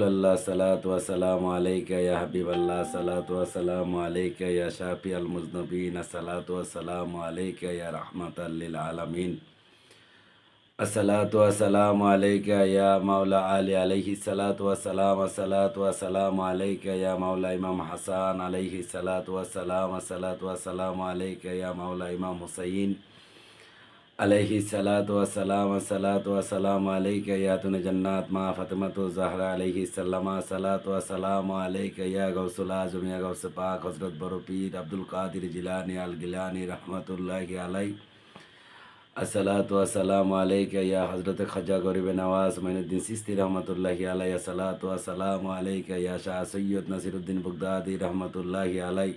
আল্লাহ সালাত ওয়াসালাম আলাইকা ইয়া হাবিব আল্লাহ সালাত ওয়াসালাম আলাইকা ইয়া শাফি আল মুজনবিন সালাত ওয়াসালাম আলাইকা ইয়া রহমাত আল্লিল আলমিন الصلاة والسلام عليك يا مولا علي عليه الصلاة والسلام الصلاة والسلام عليك يا مولا إمام حسن عليه الصلاة والسلام الصلاة والسلام عليك يا مولا إمام حسين আলাইহি সালাতাম সালাতাম আলাইকা ইয়াতুন জন্নাত, মা ফাতেমাতু জাহরা আলাইহি সাল্লামা সালাতাম আলাইকা ইয়া গৌসুল আজম, ইয়া গৌস পাক হজরত বরপীর আব্দুল কাদির জিলানি আল গিলানি রহমতুল্লাহি আলাই। আসসালাতাম আলাইকা ইয়া হজরত খজা গরিবে নওয়াজ মঈনুদ্দিন সিস্তি রহমতুল্লাহি আলাই। আসসালাতাম আলাইকা শাহ সৈয়দ নাসিরুদ্দিন বুগদাদি রহমতুল্লাহি আলাই।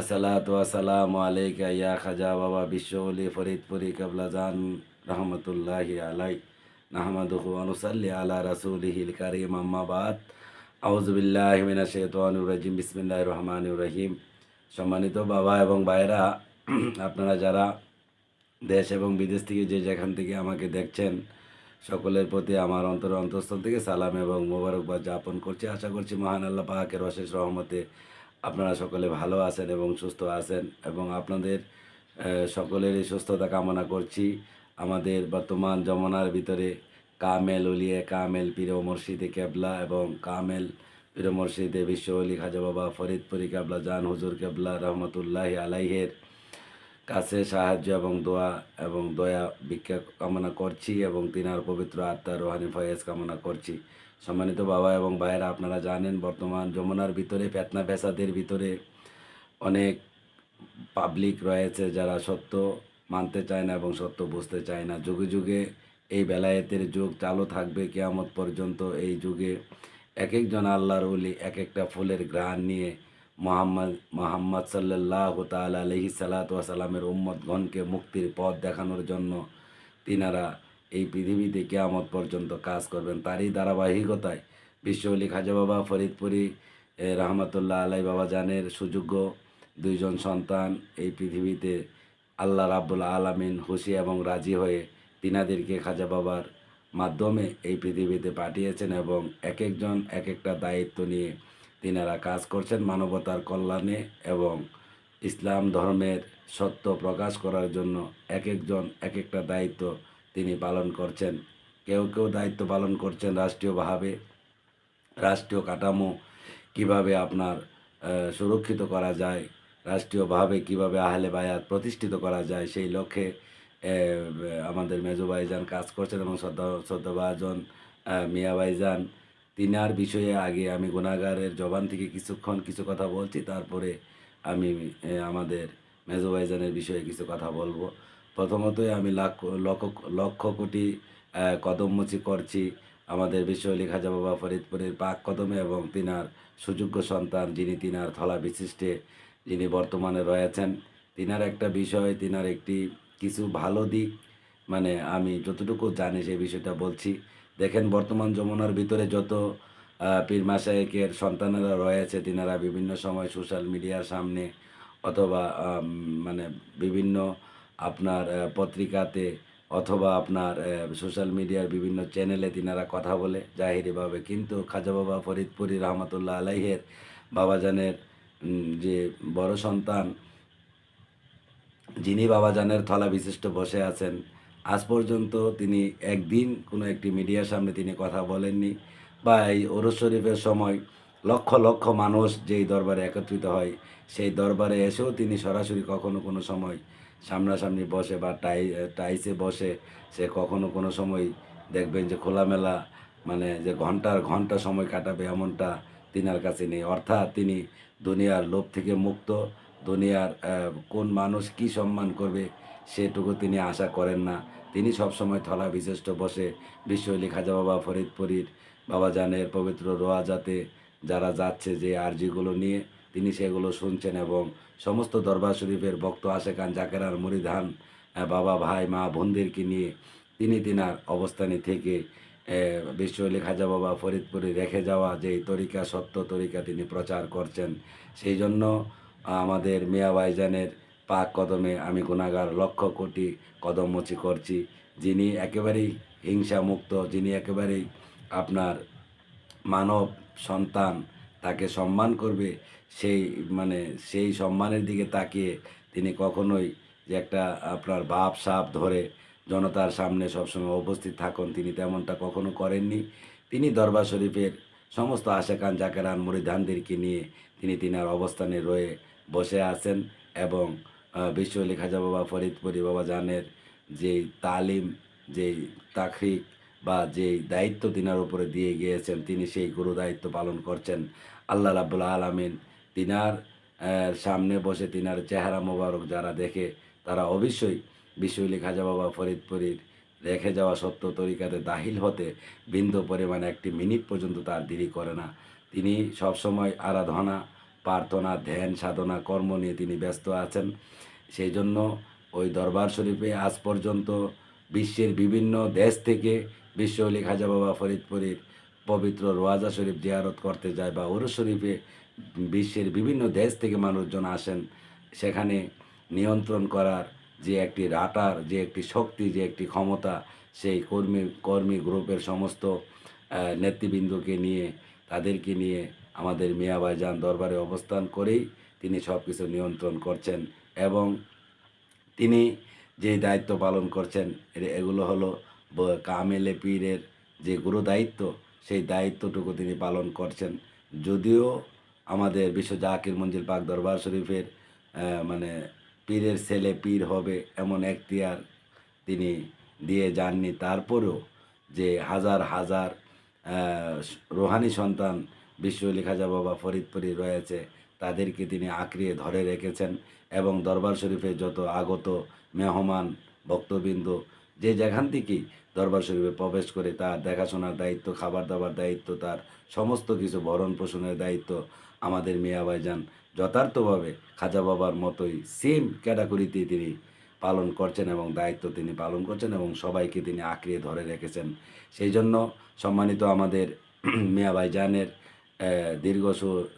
আসসালাতু আসসালামু আলাইকা ইয়া খাজা বাবা বিশ্বলি ফরিদপুরি কাবলাজান রহমতুল্লাহি আলাই নাহমাদুহু ওয়া নুসাল্লি আলা রাসূলিহিল কারীম। আম্মা বাদ। আউযু বিল্লাহি মিনাশ শাইতানির রাজিম। বিসমিল্লাহির রহমানির রহিম। সম্মানিত বাবা এবং ভাইরা আপনারা যারা দেশ এবং বিদেশ থেকে যে যেখান থেকে আমাকে দেখছেন, সকলের প্রতি আমার অন্তর অন্তঃস্থল থেকে সালাম এবং মোবারকবাদ যাপন করছি। আশা করছি মহান আল্লাহ পাকের অশেষ রহমতে আপনারা সকলে ভালো আছেন এবং সুস্থ আছেন এবং আপনাদের আহ, সকলেরই সুস্থতা কামনা করছি। আমাদের বর্তমান জমানার ভিতরে কামেল উলিয়ে কামেল পীর মুর্শিদে কেবলা এবং কামেল পীর মুর্শিদে বিশ্ব অলি খাজা বাবা ফরিদপুরি কেবলা জান হুজুর কেবলা রহমতুল্লাহ আলাইহের কাছে সাহায্য এবং দোয়া এবং দয়া ভিক্ষা কামনা করছি এবং তিনার পবিত্র আত্মার রোহানি ফয়েজ কামনা করছি। সম্মানিত বাবা এবং ভাইয়েরা, আপনারা জানেন বর্তমান যমুনার ভিতরে, ফেতনা ফেসাদের ভিতরে অনেক পাবলিক রয়েছে যারা সত্য মানতে চায় না এবং সত্য বুঝতে চায় না। যুগে যুগে এই বেলায়েতের যুগ চালু থাকবে কেয়ামত পর্যন্ত। এই যুগে এক একজন আল্লাহর উলি এক একটা ফুলের গ্রাণ নিয়ে মোহাম্মদ মোহাম্মদ সাল্লাহ তাল আলহি সালাতামের উম্মতগণকে মুক্তির পথ দেখানোর জন্য তিনারা এই পৃথিবীতে কেয়ামত পর্যন্ত কাজ করবেন। তারই ধারাবাহিকতায় বিশ্বলি খাজা বাবা ফরিদপুরি রহমতুল্লাহ আলাই বাবা জানের সুযোগ্য দুইজন সন্তান এই পৃথিবীতে আল্লাহ রাব্বুল আলামিন খুশি এবং রাজি হয়ে তিনাদেরকে খাজা বাবার মাধ্যমে এই পৃথিবীতে পাঠিয়েছেন এবং এক একজন এক একটা দায়িত্ব নিয়ে তিনারা কাজ করছেন মানবতার কল্যাণে এবং ইসলাম ধর্মের সত্য প্রকাশ করার জন্য এক একজন এক একটা দায়িত্ব তিনি পালন করছেন। কেউ কেউ দায়িত্ব পালন করছেন রাষ্ট্রীয়ভাবে। রাষ্ট্রীয় কাঠামো কীভাবে আপনার সুরক্ষিত করা যায়, রাষ্ট্রীয়ভাবে কীভাবে আহলে বায়াত প্রতিষ্ঠিত করা যায়, সেই লক্ষ্যে আমাদের মেজো ভাইজান কাজ করছেন এবং শ্রদ্ধা, শ্রদ্ধাভাজন মিয়া ভাইজান। তিনার বিষয়ে আগে আমি গুণাগারের জবান থেকে কিছুক্ষণ কিছু কথা বলছি, তারপরে আমি আমাদের মেজো ভাইজানের বিষয়ে কিছু কথা বলব। প্রথমতই আমি লক্ষ লক্ষ কোটি কদমমুচি করছি আমাদের বিশ্বলি খাজা বাবা ফরিদপুরের পাক কদমে এবং তিনার সুযোগ্য সন্তান যিনি তিনার থলা বিশিষ্টে যিনি বর্তমানে রয়েছেন। তিনার একটা বিষয়, তিনার একটি কিছু ভালো দিক মানে আমি যতটুকু জানি সেই বিষয়টা বলছি। দেখেন, বর্তমান যমুনার ভিতরে যত পীর মাসায়েকের সন্তানেরা রয়েছে, তিনারা বিভিন্ন সময় সোশ্যাল মিডিয়ার সামনে অথবা মানে বিভিন্ন আপনার পত্রিকাতে অথবা আপনার সোশ্যাল মিডিয়ার বিভিন্ন চ্যানেলে তিনারা কথা বলে জাহিরিভাবে কিন্তু খাজা বাবা ফরিদপুরি রহমতুল্লাহ আলাইহের বাবাজানের যে বড় সন্তান, যিনি বাবাজানের থলা বিশিষ্ট বসে আছেন, আজ পর্যন্ত তিনি একদিন কোনো একটি মিডিয়ার সামনে তিনি কথা বলেননি বা এই ওরস শরীফের সময় লক্ষ লক্ষ মানুষ যেই দরবারে একত্রিত হয়, সেই দরবারে এসেও তিনি সরাসরি কখনো কোনো সময় সামনাসামনি বসে বা টাই, টাইসে বসে সে কখনো কোনো সময় দেখবেন যে খোলামেলা মানে যে ঘণ্টার, ঘণ্টা সময় কাটাবে এমনটা তিনার কাছে নেই। অর্থাৎ তিনি দুনিয়ার লোভ থেকে মুক্ত, দুনিয়ার কোন মানুষ কি সম্মান করবে সেটুকু তিনি আশা করেন না। তিনি সবসময় থলা বিশিষ্ট বসে বিশ্বলি খাজা বাবা ফরিদপুরীর বাবাজানের পবিত্র রোয়াজাতে যারা যাচ্ছে যে আর্জিগুলো নিয়ে তিনি সেগুলো শুনছেন এবং সমস্ত দরবার শরীফের ভক্ত আশেকান জাকেরার মুরিধান বাবা, ভাই, মা, বোনদেরকে নিয়ে তিনি তিনার অবস্থানে থেকে বিশ্বলি খাজা বাবা ফরিদপুরে রেখে যাওয়া যে তরিকা, সত্য তরিকা তিনি প্রচার করছেন। সেই জন্য আমাদের মিয়া ভাইজানের পাক কদমে আমি গুণাগার লক্ষ কোটি কদমমুচি করছি। যিনি একেবারেই হিংসা মুক্ত যিনি একেবারেই আপনার মানব সন্তান তাকে সম্মান করবে সেই মানে সেই সম্মানের দিকে তাকিয়ে তিনি কখনোই যে একটা আপনার ভাব সাপ ধরে জনতার সামনে সবসময় উপস্থিত থাকুন তিনি তেমনটা কখনো করেননি। তিনি দরবার শরীফের সমস্ত আশেকান জাকেরান মুরিদানদেরকে নিয়ে তিনি তিনার অবস্থানে রয়ে বসে আছেন এবং আহ, বিশ্ব আলী খাজা বাবা ফরিদপুরি বাবা জানের যেই তালিম যেই তাকরিক বা যেই দায়িত্ব তিনার উপরে দিয়ে গিয়েছেন তিনি সেই গুরু দায়িত্ব পালন করছেন। আল্লাহ রাবুল আলমিন তিনার সামনে বসে তিনার চেহারা মোবারক যারা দেখে, তারা অবশ্যই বিশ্বলি খাজা বাবা ফরিদপুরীর রেখে যাওয়া সত্য তরিকাতে দাহিল হতে বিন্দু পরিমাণে একটি মিনিট পর্যন্ত তার দেরি করে না। তিনি সবসময় আরাধনা, প্রার্থনা, ধ্যান, সাধনা, কর্ম নিয়ে তিনি ব্যস্ত আছেন। সেই জন্য ওই দরবার শরীফে আজ পর্যন্ত বিশ্বের বিভিন্ন দেশ থেকে বিশ্ব অলি খাজা বাবা ফরিদপুরীর পবিত্র রোয়াজা শরীফ জিয়ারত করতে যায় বা ওরু শরীফে বিশ্বের বিভিন্ন দেশ থেকে মানুষজন আসেন, সেখানে নিয়ন্ত্রণ করার যে একটি রাটার, যে একটি শক্তি, যে একটি ক্ষমতা, সেই কর্মী কর্মী গ্রুপের সমস্ত নেতৃবৃন্দকে নিয়ে, তাদেরকে নিয়ে আমাদের মিয়াবাইজান দরবারে অবস্থান করেই তিনি সব কিছু নিয়ন্ত্রণ করছেন এবং তিনি যে দায়িত্ব পালন করছেন এগুলো হলো কামেলে পীরের যে গুরু দায়িত্ব সেই দায়িত্বটুকু তিনি পালন করছেন। যদিও আমাদের বিশ্ব জাকির মঞ্জিল পাক দরবার শরীফের মানে পীরের ছেলে পীর হবে এমন এখতিয়ার তিনি দিয়ে যাননি। তারপরেও যে হাজার হাজার রোহানি সন্তান বিশ্ব আলী খাজা বাবা ফরিদপুরি রয়েছে, তাদেরকে তিনি আঁকড়িয়ে ধরে রেখেছেন এবং দরবার শরীফে যত আগত মেহমান, ভক্তবৃন্দ, যে যেখান থেকেই দরবার শরীফে প্রবেশ করে তার দেখাশোনার দায়িত্ব খাবার দাবার দায়িত্ব তার সমস্ত কিছু ভরণ পোষণের দায়িত্ব আমাদের মিয়া ভাইজান যথার্থভাবে খাজা বাবার মতোই সেম ক্যাটাগরিতে তিনি পালন করছেন এবং দায়িত্ব তিনি পালন করছেন এবং সবাইকে তিনি আঁকড়িয়ে ধরে রেখেছেন। সেই জন্য সম্মানিত আমাদের মিয়া ভাইজানের আহ, দীর্ঘ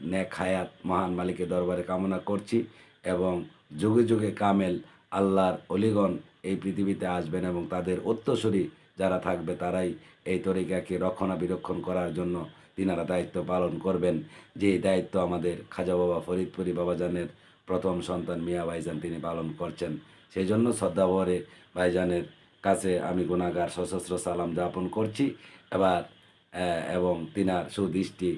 নেক হায়াত মহান মালিকের দরবারে কামনা করছি এবং যুগে যুগে কামেল আল্লাহর অলিগণ এই পৃথিবীতে আসবেন এবং তাদের উত্তরসূরি যারা থাকবে তারাই এই তরিকাকে রক্ষণাবেক্ষণ করার জন্য তিনারা দায়িত্ব পালন করবেন। যে দায়িত্ব আমাদের খাজা বাবা ফরিদপুরি বাবাজানের প্রথম সন্তান মিয়া ভাইজান তিনি পালন করছেন সেই জন্য শ্রদ্ধাভরে ভাইজানের কাছে আমি গুণাগার, সশস্ত্র সালাম যাপন করছি। এবার এবং তিনার সুদৃষ্টি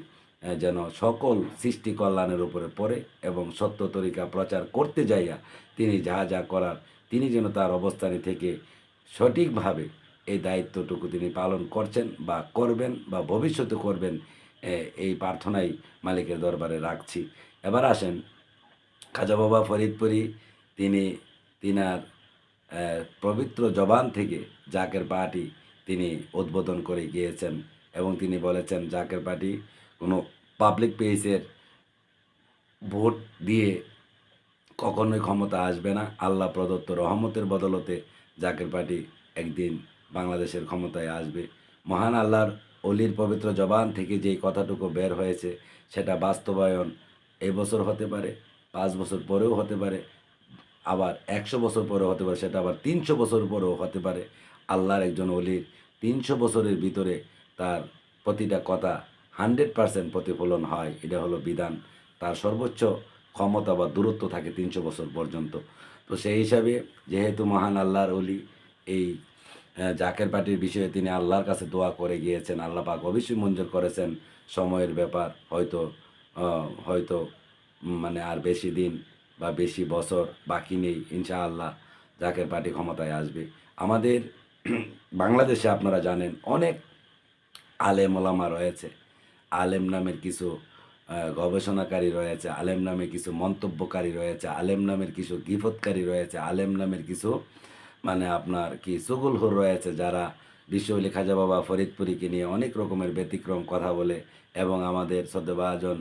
যেন সকল সৃষ্টি কল্যাণের উপরে পড়ে এবং সত্য তরিকা প্রচার করতে যাইয়া তিনি যা যা করার, তিনি যেন তার অবস্থানে থেকে সঠিকভাবে এই দায়িত্বটুকু তিনি পালন করছেন বা করবেন বা ভবিষ্যতে করবেন এই প্রার্থনাই মালিকের দরবারে রাখছি। এবার আসেন, খাজা বাবা ফরিদপুরি, তিনি তিনার পবিত্র জবান থেকে জাকের পার্টি তিনি উদ্বোধন করে গিয়েছেন এবং তিনি বলেছেন, জাকের পার্টি কোনো পাবলিক পেজের ভোট দিয়ে কখনোই ক্ষমতা আসবে না। আল্লাহ প্রদত্ত রহমতের বদলতে জাকের পার্টি একদিন বাংলাদেশের ক্ষমতায় আসবে। মহান আল্লাহর অলির পবিত্র জবান থেকে যেই কথাটুকু বের হয়েছে, সেটা বাস্তবায়ন এবছর হতে পারে, পাঁচ বছর পরেও হতে পারে, আবার একশো বছর পরেও হতে পারে, সেটা আবার তিনশো বছর পরেও হতে পারে। আল্লাহর একজন অলির তিনশো বছরের ভিতরে তার প্রতিটা কথা হান্ড্রেড পারসেন্ট প্রতিফলন হয়, এটা হলো বিধান। তার সর্বোচ্চ ক্ষমতা বা দূরত্ব থাকে তিনশো বছর পর্যন্ত। তো সেই হিসাবে যেহেতু মহান আল্লাহর অলি এই জাকের পার্টির বিষয়ে তিনি আল্লাহর কাছে দোয়া করে গিয়েছেন, আল্লাহ পাক অবশ্যই মঞ্জুর করেছেন সময়ের ব্যাপার। হয়তো হয়তো মানে আর বেশি দিন বা বেশি বছর বাকি নেই, ইনশাআল্লাহ জাকের পার্টি ক্ষমতায় আসবে। আমাদের বাংলাদেশে আপনারা জানেন অনেক আলেম ওলামা রয়েছে। আলেম নামের কিছু গবেষণাকারী রয়েছে, আলেম নামে কিছু মন্তব্যকারী রয়েছে, আলেম নামের কিছু গিফতকারী রয়েছে, আলেম নামের কিছু মানে আপনার কি সুগুলহুর রয়েছে যারা বিশ্বলি খাজা বাবা ফরিদপুরীকে নিয়ে অনেক রকমের ব্যতিক্রম কথা বলে এবং আমাদের সদ্যবাজন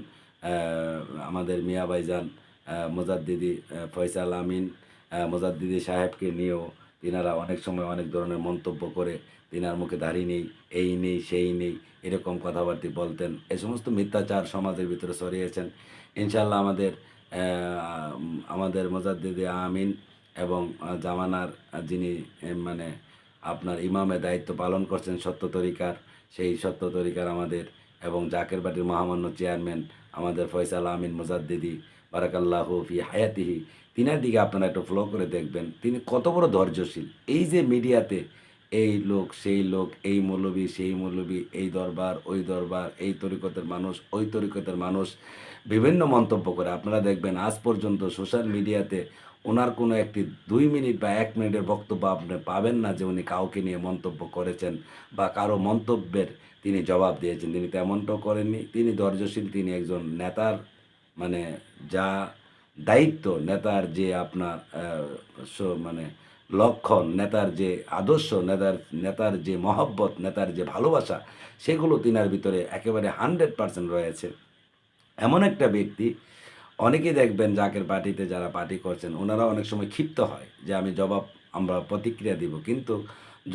আমাদের মিয়া ভাইজান মুজাদ্দিদি ফয়সাল আমিন মুজাদ্দিদি সাহেবকে নিয়েও তিনারা অনেক সময় অনেক ধরনের মন্তব্য করে তিনার মুখে দাড়ি নেই, এই নেই, সেই নেই, এরকম কথাবার্তা বলতেন। এই সমস্ত মিথ্যাচার সমাজের ভিতরে ছড়িয়েছেন। ইনশাল্লাহ আমাদের আমাদের মোজাদ্দিদি আমিন এবং জামানার যিনি মানে আপনার ইমামের দায়িত্ব পালন করছেন সত্য তরিকার, সেই সত্য তরিকার আমাদের এবং জাকের বাটির মহামান্য চেয়ারম্যান আমাদের ফয়সাল আমিন মুজাদ্দিদি, বারাকাল্লাহ ফি হায়াতিহি, তিনার দিকে আপনারা একটু ফলো করে দেখবেন, তিনি কত বড় ধৈর্যশীল। এই যে মিডিয়াতে এই লোক, সেই লোক, এই মৌলবী, সেই মৌলবী, এই দরবার, ওই দরবার, এই তরিকতের মানুষ, ওই তরিকতের মানুষ, বিভিন্ন মন্তব্য করে। আপনারা দেখবেন আজ পর্যন্ত সোশ্যাল মিডিয়াতে ওনার কোনো একটি দুই মিনিট বা এক মিনিটের বক্তব্য আপনি পাবেন না যে উনি কাউকে নিয়ে মন্তব্য করেছেন বা কারও মন্তব্যের তিনি জবাব দিয়েছেন। তিনি তেমনটাও করেননি। তিনি ধৈর্যশীল, তিনি একজন নেতার মানে যা দায়িত্ব, নেতার যে আপনার মানে লক্ষণ, নেতার যে আদর্শ, নেতার নেতার যে মহব্বত, নেতার যে ভালোবাসা, সেগুলো তিনার ভিতরে একেবারে হান্ড্রেড পার্সেন্ট রয়েছে। এমন একটা ব্যক্তি অনেকেই দেখবেন জাকের পার্টিতে যারা পার্টি করছেন, ওনারা অনেক সময় ক্ষিপ্ত হয় যে আমি জবাব, আমরা প্রতিক্রিয়া দিব। কিন্তু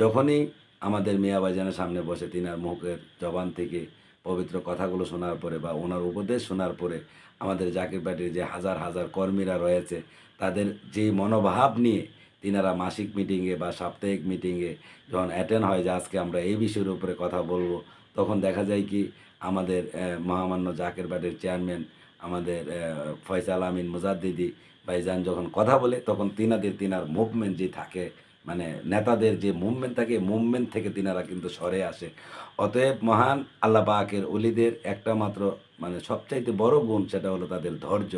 যখনই আমাদের মিয়াবাজানের সামনে বসে তিনার মুখের জবান থেকে পবিত্র কথাগুলো শোনার পরে বা ওনার উপদেশ শোনার পরে আমাদের জাকির পার্টির যে হাজার হাজার কর্মীরা রয়েছে, তাদের যে মনোভাব নিয়ে তিনারা মাসিক মিটিংয়ে বা সাপ্তাহিক মিটিংয়ে যখন অ্যাটেন্ড হয় যে আজকে আমরা এই বিষয়ের উপরে কথা বলব, তখন দেখা যায় কি আমাদের মহামান্য জাকের পার্টির চেয়ারম্যান আমাদের ফয়সাল আমিন মুজাদ্দিদি ভাইজান যখন কথা বলে, তখন তিনাদের, তিনার মুভমেন্ট যে থাকে মানে নেতাদের যে মুভমেন্ট থাকে মুভমেন্ট থেকে তিনারা কিন্তু সরে আসে। অতএব মহান আল্লাহ পাকের অলিদের একটা মাত্র মানে সবচাইতে বড় গুণ, সেটা হলো তাদের ধৈর্য।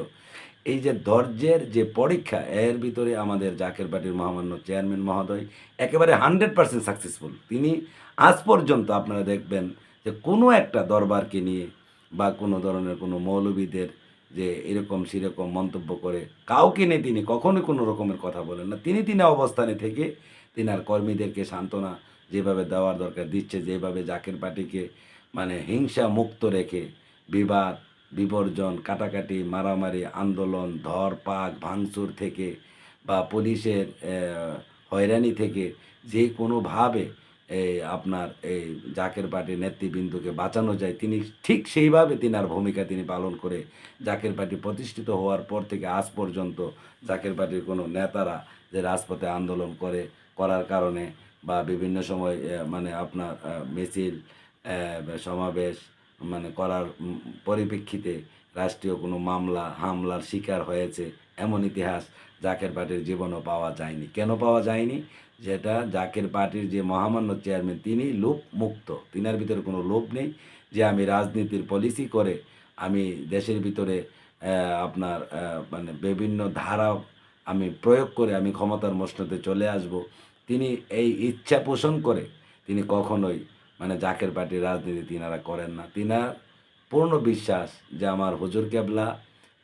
এই যে ধৈর্যের যে পরীক্ষা, এর ভিতরে আমাদের জাকের পার্টির মহামান্য চেয়ারম্যান মহোদয় একেবারে হান্ড্রেড পার্সেন্ট সাকসেসফুল তিনি আজ পর্যন্ত আপনারা দেখবেন যে কোনো একটা দরবারকে নিয়ে বা কোনো ধরনের কোনো মৌলবীদের যে এরকম সেরকম মন্তব্য করে, কাউকে নিয়ে তিনি কখনোই কোনো রকমের কথা বলেন না। তিনি তিনি অবস্থানে থেকে তিনার কর্মীদেরকে সান্ত্বনা যেভাবে দেওয়ার দরকার দিচ্ছে, যেভাবে জাকের পার্টিকে মানে হিংসা মুক্ত রেখে বিবাদ, বিবর্জন, কাটাকাটি, মারামারি, আন্দোলন, ধর, পাক, ভাঙচুর থেকে বা পুলিশের হয়রানি থেকে যে কোনোভাবে এই আপনার এই জাকের পার্টির নেতৃবৃন্দকে বাঁচানো যায়। তিনি ঠিক সেইভাবে তিনার ভূমিকা তিনি পালন করে জাকের পার্টি প্রতিষ্ঠিত হওয়ার পর থেকে আজ পর্যন্ত জাকের পার্টির কোনো নেতারা যে রাজপথে আন্দোলন করে, করার কারণে বা বিভিন্ন সময় মানে আপনার মিছিল সমাবেশ মানে করার পরিপ্রেক্ষিতে রাষ্ট্রীয় কোনো মামলা, হামলার শিকার হয়েছে এমন ইতিহাস জাকের পার্টির জীবনও পাওয়া যায়নি। কেন পাওয়া যায়নি? যেটা জাকের পার্টির যে মহামান্য চেয়ারম্যান, তিনি লোভ মুক্ত তিনার ভিতরে কোনো লোভ নেই যে আমি রাজনীতির পলিসি করে আমি দেশের ভিতরে আপনার মানে বিভিন্ন ধারা আমি প্রয়োগ করে আমি ক্ষমতার মসনদে চলে আসব। তিনি এই ইচ্ছা পোষণ করে তিনি কখনোই মানে জাকের পার্টির রাজনীতি তিনারা করেন না। তিনার পূর্ণ বিশ্বাস যে আমার হুজুর কেবলা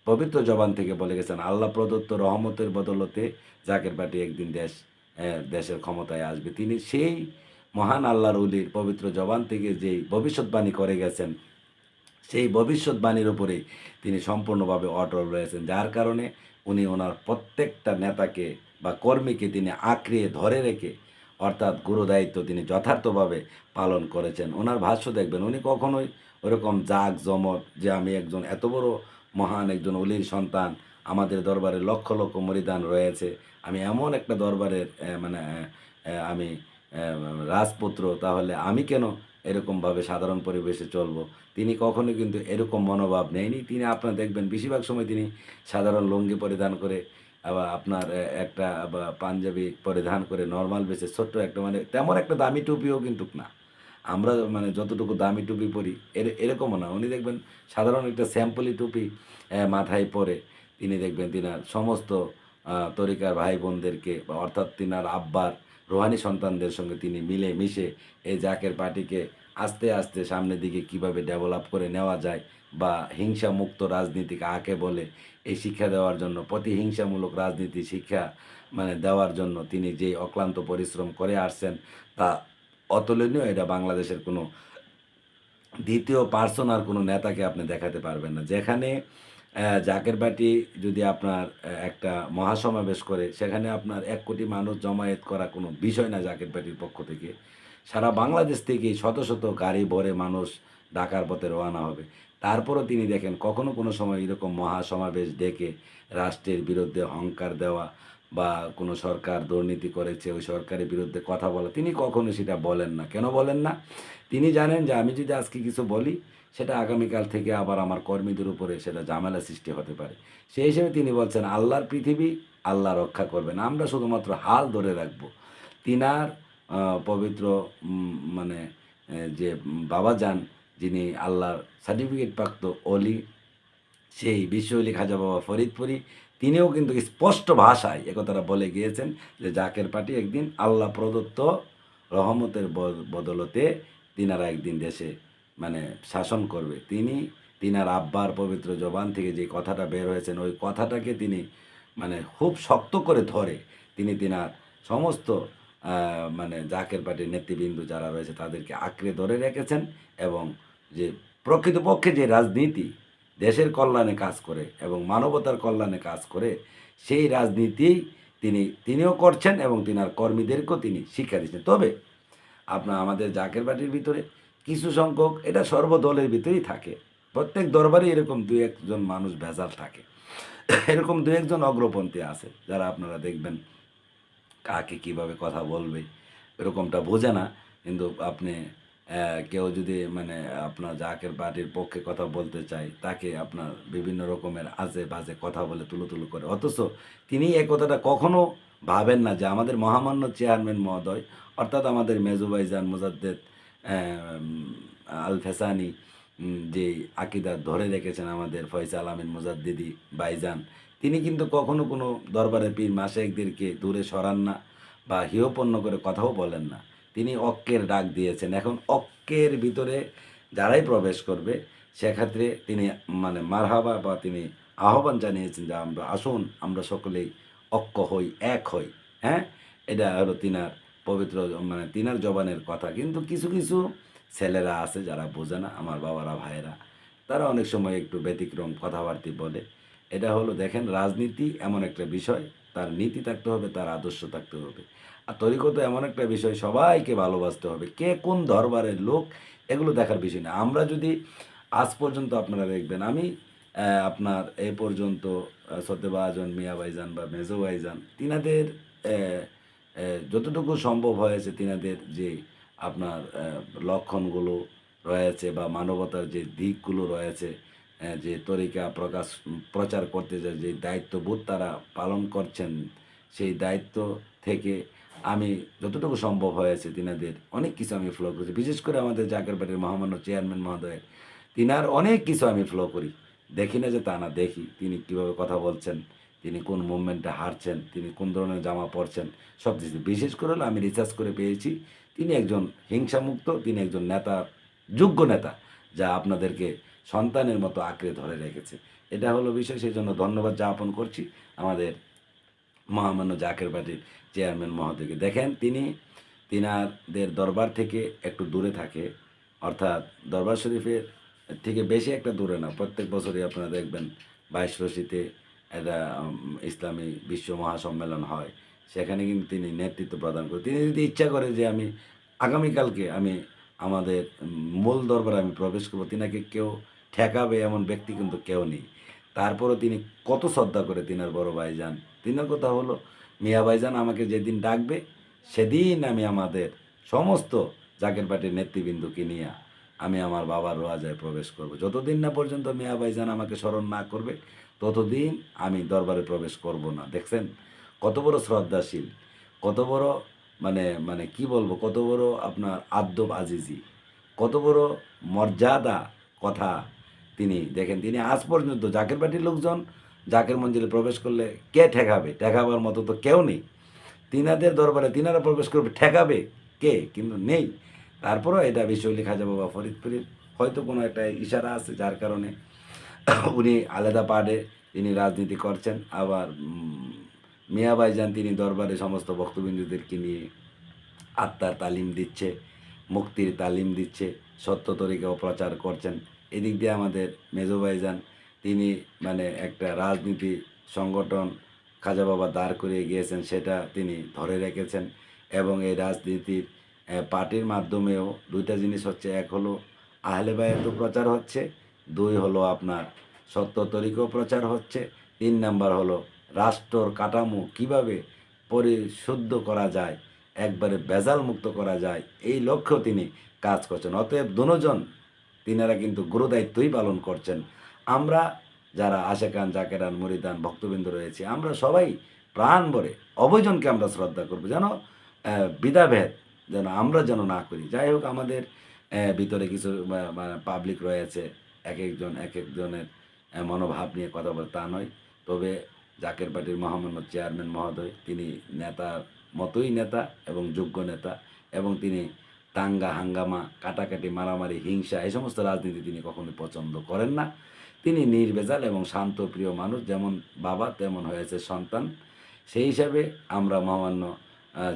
পবিত্র জবান থেকে বলে গেছেন, আল্লাহ প্রদত্ত রহমতের বদলতে জাকের পার্টি একদিন দেশ দেশের ক্ষমতায় আসবে। তিনি সেই মহান আল্লাহর উলির পবিত্র জবান থেকে যেই ভবিষ্যৎবাণী করে গেছেন, সেই ভবিষ্যৎবাণীর উপরে তিনি সম্পূর্ণভাবে অটল রয়েছেন। যার কারণে উনি ওনার প্রত্যেকটা নেতাকে বা কর্মীকে তিনি আঁকড়িয়ে ধরে রেখে, অর্থাৎ গুরু দায়িত্ব তিনি যথার্থভাবে পালন করেছেন। ওনার ভাষ্য দেখবেন, উনি কখনোই ওরকম জাগ জমক যে আমি একজন এত বড় মহান একজন অলির সন্তান আমাদের দরবারে লক্ষ লক্ষ মরিদান রয়েছে। আমি এমন একটা দরবারের মানে আমি রাজপুত্র, তাহলে আমি কেন এরকমভাবে সাধারণ পরিবেশে চলবো? তিনি কখনো কিন্তু এরকম মনোভাব নেয়নি। তিনি আপনার দেখবেন, বেশিরভাগ সময় তিনি সাধারণ লুঙ্গি পরিধান করে, আবার আপনার একটা পাঞ্জাবি পরিধান করে নর্মাল বেসে ছোট্ট একটা মানে তেমন একটা দামি টুপিও কিন্তু না। আমরা মানে যতটুকু দামি টুপি পরি, এর, এরকমও না। উনি দেখবেন, সাধারণ একটা স্যাম্পলি টুপি মাথায় পরে তিনি দেখবেন তিনার সমস্ত তরিকার ভাই বোনদেরকে অর্থাৎ তিনার আব্বার রোহানি সন্তানদের সঙ্গে তিনি মিলে মিশে এই জাকের পার্টিকে আস্তে আস্তে সামনের দিকে কীভাবে ডেভেলপ করে নেওয়া যায় বা হিংসা মুক্ত কাকে বলে এই শিক্ষা দেওয়ার জন্য, প্রতিহিংসামূলক রাজনীতি শিক্ষা মানে দেওয়ার জন্য তিনি যে অক্লান্ত পরিশ্রম করে আসছেন তা অতুলনীয়, এটা বাংলাদেশের কোনো দ্বিতীয় পার্সন আর কোনো নেতাকে আপনি দেখাতে পারবেন না। যেখানে জাকের পার্টি যদি আপনার একটা মহাসমাবেশ করে, সেখানে আপনার এক কোটি মানুষ জমায়েত করা কোনো বিষয় না জাকের পার্টির পক্ষ থেকে, সারা বাংলাদেশ থেকেই শত শত গাড়ি ভরে মানুষ ঢাকার পথে রওনা হবে। তারপরও তিনি দেখেন, কখনো কোনো সময় এরকম মহাসমাবেশ ডেকে রাষ্ট্রের বিরুদ্ধে অহংকার দেওয়া বা কোনো সরকার দুর্নীতি করেছে, ওই সরকারের বিরুদ্ধে কথা বলা, তিনি কখনো সেটা বলেন না। কেন বলেন না? তিনি জানেন যে আমি যদি আজকে কিছু বলি সেটা আগামীকাল থেকে আবার আমার কর্মীদের উপরে সেটা ঝামেলা সৃষ্টি হতে পারে। সেই হিসেবে তিনি বলছেন, আল্লাহর পৃথিবী আল্লাহ রক্ষা করবেন আমরা শুধুমাত্র হাল ধরে রাখব। তিনার পবিত্র মানে যে বাবা যান, যিনি আল্লাহর সার্টিফিকেট প্রাপ্ত অলি, সেই বিশ্বলি খাজা বাবা ফরিদপুরি, তিনিও কিন্তু স্পষ্ট ভাষায় একথাটা বলে গিয়েছেন যে, জাকের পার্টি একদিন আল্লাহ প্রদত্ত রহমতের বদলতে তিনারা একদিন দেশে মানে শাসন করবে। তিনি, তিনার আব্বার পবিত্র জবান থেকে যে কথাটা বের হয়েছেন, ওই কথাটাকে তিনি মানে খুব শক্ত করে ধরে। তিনি তিনার সমস্ত মানে জাকের পার্টির নেতৃবৃন্দ যারা রয়েছে তাদেরকে আঁকড়ে ধরে রেখেছেন এবং যে প্রকৃতপক্ষে যে রাজনীতি দেশের কল্যাণে কাজ করে এবং মানবতার কল্যাণে কাজ করে, সেই রাজনীতি তিনি, তিনিও করছেন এবং তিনার কর্মীদেরকেও তিনি শিক্ষা দিচ্ছেন। তবে আপনার, আমাদের জাকের পার্টির ভিতরে কিছু সংখ্যক, এটা সর্বদলের ভিতরেই থাকে। প্রত্যেক দরবারে এরকম দু একজন মানুষ ভেজাল থাকে। এরকম দু একজন অগ্রপন্থী আছে, যারা আপনারা দেখবেন কাকে কীভাবে কথা বলবে, এরকমটা বোঝে না। কিন্তু আপনি কেউ যদি মানে আপনার জাকের পার্টির পক্ষে কথা বলতে চায়, তাকে আপনার বিভিন্ন রকমের আজে বাজে কথা বলে তুলো তুলো করে। অথচ তিনি এই কথাটা কখনো ভাবেন না যে আমাদের মহামান্য চেয়ারম্যান মহোদয়, অর্থাৎ আমাদের মেজুবাইজান মুজাদ্দেদ আল ফেসানি উম, যে আকিদা ধরে রেখেছেন আমাদের ফয়সাল আমিন মুজাদ্দিদি বাইজান তিনি কিন্তু কখনো কোনো দরবারে পীর মাসেকদেরকে দূরে সরান না বা হিয়পন্ন করে কথাও বলেন না। তিনি অক্কের ডাক দিয়েছেন। এখন অক্কের ভিতরে যারাই প্রবেশ করবে সেক্ষেত্রে তিনি মানে মারহাবা বা তিনি আহ্বান জানিয়েছেন যে আমরা আসুন আমরা সকলেই অক্ক হই এক হই হ্যাঁ? এটা হলো তিনার পবিত্র মানে তিনার জবানের কথা। কিন্তু কিছু কিছু ছেলেরা আছে যারা বোঝে না আমার বাবারা ভাইয়েরা। তারা অনেক সময় একটু ব্যতিক্রম কথাবার্তি বলে। এটা হলো দেখেন রাজনীতি এমন একটা বিষয় তার নীতি থাকতে হবে তার আদর্শ থাকতে হবে। আর তরিকত এমন একটা বিষয় সবাইকে ভালোবাসতে হবে। কে কোন দরবারের লোক এগুলো দেখার বিষয় না। আমরা যদি আজ পর্যন্ত আপনারা দেখবেন আমি আপনার এ পর্যন্ত আহ, সত্যবাজন মিয়া ভাইজান বা মেজো ভাইজান তিনাদের যতটুকু সম্ভব হয়েছে তিনাদের যে আপনার লক্ষণগুলো রয়েছে বা মানবতার যে দিকগুলো রয়েছে যে তরিকা প্রকাশ, প্রচার করতে যে যে দায়িত্ববোধ তারা পালন করছেন, সেই দায়িত্ব থেকে আমি যতটুকু সম্ভব হয়েছে তিনাদের অনেক কিছু আমি ফলো করেছি। বিশেষ করে আমাদের জাকের পার্টির মহামান্য চেয়ারম্যান মহোদয়ের তিনার অনেক কিছু আমি ফলো করি। দেখি না যে তা না, দেখি তিনি কীভাবে কথা বলছেন তিনি কোন মুভমেন্টে হারছেন, তিনি কোন ধরনের জামা পরছেন, সব কিছু। বিশেষ করে হলো আমি রিসার্চ করে পেয়েছি, তিনি একজন হিংসামুক্ত, তিনি একজন নেতা, যোগ্য নেতা, যা আপনাদেরকে সন্তানের মতো আঁকড়ে ধরে রেখেছে। এটা হলো বিষয়, সেই জন্য ধন্যবাদ জ্ঞাপন করছি আমাদের মহামান্য জাকের পার্টির চেয়ারম্যান মহোদয়কে। দেখেন, তিনি তিনাদের দরবার থেকে একটু দূরে থাকে, অর্থাৎ দরবার শরীফের থেকে বেশি একটা দূরে না, প্রত্যেক বছরই আপনারা দেখবেন বাইশ রশিতে উম, ইসলামী বিশ্ব মহাসম্মেলন হয়। সেখানে কিন্তু তিনি নেতৃত্ব প্রদান করে তিনি যদি ইচ্ছা করে যে আমি আগামীকালকে আমি আমাদের মূল দরবারে আমি প্রবেশ করব তিনাকে কেউ ঠেকাবে এমন ব্যক্তি কিন্তু কেউ নেই। তারপরও তিনি কত শ্রদ্ধা করে তিনার বড় ভাইজান তিনার কথা হলো মিয়া ভাইজান আমাকে যেদিন ডাকবে সেদিন আমি আমাদের সমস্ত জাকের পার্টির নেতৃবৃন্দকে নিয়ে আমি আমার বাবার রোয়াজায় প্রবেশ করব। যতদিন না পর্যন্ত মিয়া ভাইজান আমাকে স্মরণ না করবে ততদিন আমি দরবারে প্রবেশ করব না। দেখছেন? কত বড় শ্রদ্ধাশীল, কত বড় মানে মানে কি বলব, কত বড় আপনার আদ্যব আজিজি, কত বড় মর্যাদা কথা তিনি দেখেন। তিনি আজ পর্যন্ত জাকের পার্টির লোকজন জাকের মঞ্জিলে প্রবেশ করলে কে ঠেকাবে? ঠেকাবার মতো তো কেউ নেই। তিনাদের দরবারে তিনারা প্রবেশ করবে, ঠেকাবে কে? কিন্তু নেই। তারপরেও এটা বিশ্বলি খাজা বাবা ফরিদপুরের হয়তো কোনো একটা ইশারা আছে যার কারণে উনি আলাদা পার্টে তিনি রাজনীতি করছেন। আবার মিয়া ভাইজান তিনি দরবারে সমস্ত ভক্তবিন্দুদেরকে নিয়ে আত্মার তালিম দিচ্ছে, মুক্তির তালিম দিচ্ছে, সত্য তরিকাও প্রচার করছেন। এদিক দিয়ে আমাদের মেজো ভাইজান, তিনি মানে একটা রাজনীতি সংগঠন খাজা বাবা দাঁড় করিয়ে গিয়েছেন, সেটা তিনি ধরে রেখেছেন এবং এই রাজনীতির পার্টির মাধ্যমেও দুইটা জিনিস হচ্ছে, এক হলো আহলে বায়াত প্রচার হচ্ছে দুই হলো আপনার সত্য তরিকও প্রচার হচ্ছে তিন নাম্বার হলো রাষ্ট্রর কাঠামো কীভাবে পরিশুদ্ধ করা যায় একবারে বেজাল মুক্ত করা যায় এই লক্ষ্যেও তিনি কাজ করছেন। অতএব দুজন তিনারা কিন্তু গুরুদায়িত্বই পালন করছেন। আমরা যারা আশেকান জাকেরান মরিদান ভক্তবৃন্দ রয়েছে আমরা সবাই প্রাণ ভরে অবৈজনকে আমরা শ্রদ্ধা করব। যেন আহ, বিধাভেদ যেন আমরা যেন না করি। যাই হোক আমাদের ভিতরে কিছু পাবলিক রয়েছে এক একজন এক একজনের মনোভাব নিয়ে কথা বলে, তা নয়। তবে জাকের পার্টির মহামান্য চেয়ারম্যান মহোদয়, তিনি নেতার মতোই নেতা এবং যোগ্য নেতা এবং তিনি দাঙ্গা, হাঙ্গামা, কাটাকাটি, মারামারি, হিংসা এই সমস্ত রাজনীতি তিনি কখনোই পছন্দ করেন না। তিনি নির্বেজাল এবং শান্ত প্রিয় মানুষ, যেমন বাবা, তেমন হয়েছে সন্তান। সেই হিসাবে আমরা মহামান্য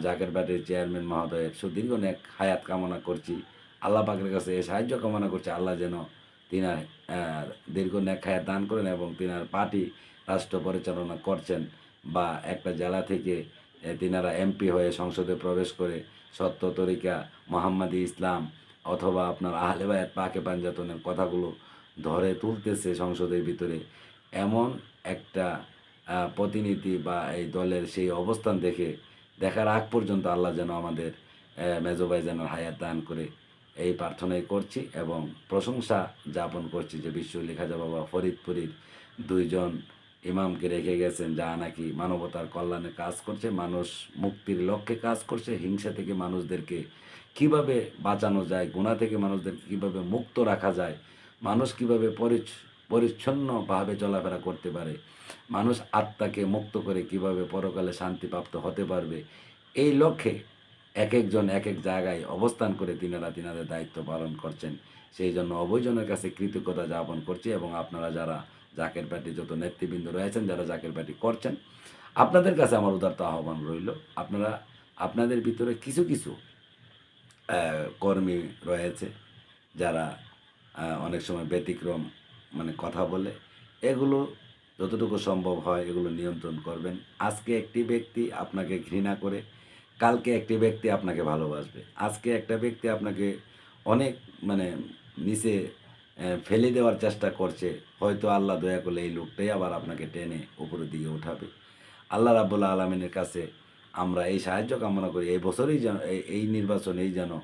জাকের পার্টির চেয়ারম্যান মহোদয়ের সুদীর্ঘ এক হায়াত কামনা করছি। আল্লাহ পাকের কাছে এই সাহায্য কামনা করছি। আল্লাহ যেন তিনার দীর্ঘ হায়াত দান করেন এবং তিনার পার্টি রাষ্ট্র পরিচালনা করছেন বা একটা জেলা থেকে তিনারা এমপি হয়ে সংসদে প্রবেশ করে সত্য তরিকা, মোহাম্মদী ইসলাম অথবা আপনার আহলে পাকে পাঞ্জাতনের কথাগুলো ধরে তুলতেছে সংসদের ভিতরে। এমন একটা প্রতিনিধি বা এই দলের সেই অবস্থান দেখে, দেখার আগ পর্যন্ত আল্লাহ যেন আমাদের মেজবাই যেন হায়াত দান করে এই প্রার্থনাই করছি এবং প্রশংসা যাপন করছি যে বিশ্ব লেখাজা বাবা ফরিদপুরীর দুইজন ইমামকে রেখে গেছেন, যা নাকি মানবতার কল্যাণে কাজ করছে, মানুষ মুক্তির লক্ষ্যে কাজ করছে, হিংসা থেকে মানুষদেরকে কীভাবে বাঁচানো যায় গুণা থেকে মানুষদেরকে কীভাবে মুক্ত রাখা যায়, মানুষ কীভাবে পরিচ্ছ পরিচ্ছন্নভাবে চলাফেরা করতে পারে, মানুষ আত্মাকে মুক্ত করে কীভাবে পরকালে শান্তিপ্রাপ্ত হতে পারবে, এই লক্ষ্যে এক একজন এক এক জায়গায় অবস্থান করে তিনারা তিনাদের দায়িত্ব পালন করছেন। সেই জন্য অবৈজনের কাছে কৃতজ্ঞতা যাপন করছি এবং আপনারা যারা জাকের পার্টি যত নেতৃবৃন্দ রয়েছেন, যারা জাকের পার্টি করছেন, আপনাদের কাছে আমার উদারত আহ্বান রইল। আপনারা, আপনাদের ভিতরে কিছু কিছু কর্মী রয়েছে যারা অনেক সময় ব্যতিক্রম মানে কথা বলে। এগুলো যতটুকু সম্ভব হয় এগুলো নিয়ন্ত্রণ করবেন। আজকে একটি ব্যক্তি আপনাকে ঘৃণা করে কালকে একটি ব্যক্তি আপনাকে ভালোবাসবে। আজকে একটা ব্যক্তি আপনাকে অনেক মানে নিচে ফেলে দেওয়ার চেষ্টা করছে। হয়তো আল্লাহ দয়া করলে এই লোকটাই আবার আপনাকে টেনে উপরের দিকে উঠাবে। আল্লাহ রাবুল্লাহ আলমিনের কাছে আমরা এই সাহায্য কামনা করি। এই বছরই যেন এই- নির্বাচনেই যেন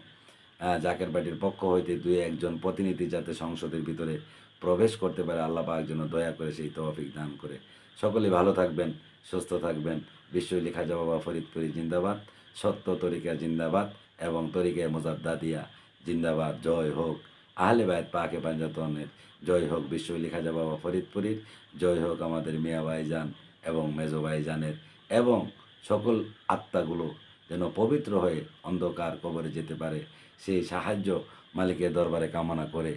জাকের পার্টির পক্ষ হইতে দুই একজন প্রতিনিধি যাতে সংসদের ভিতরে প্রবেশ করতে পারে, আল্লাহ পাক যেন দয়া করে সেই তৌফিক দান করে। সকলে ভালো থাকবেন, সুস্থ থাকবেন। বিশ্ব লেখা বাবা ফরিদপুরি জিন্দাবাদ। সত্য তরিকা জিন্দাবাদ এবং তরিকায় মোজাদ্দাদিয়া জিন্দাবাদ, জয় হোক। আহলে বায়ত পাকে পাঞ্জাতনের, জয় হোক বিশ্ব লেখা বাবা ফরিদপুরীর। জয় হোক আমাদের মিয়া ভাইজান এবং মেজো ভাইজানের। এবং সকল আত্মাগুলো যেন পবিত্র হয়ে অন্ধকার কবরে যেতে পারে। সেই সাহায্য মালিকের দরবারে কামনা করে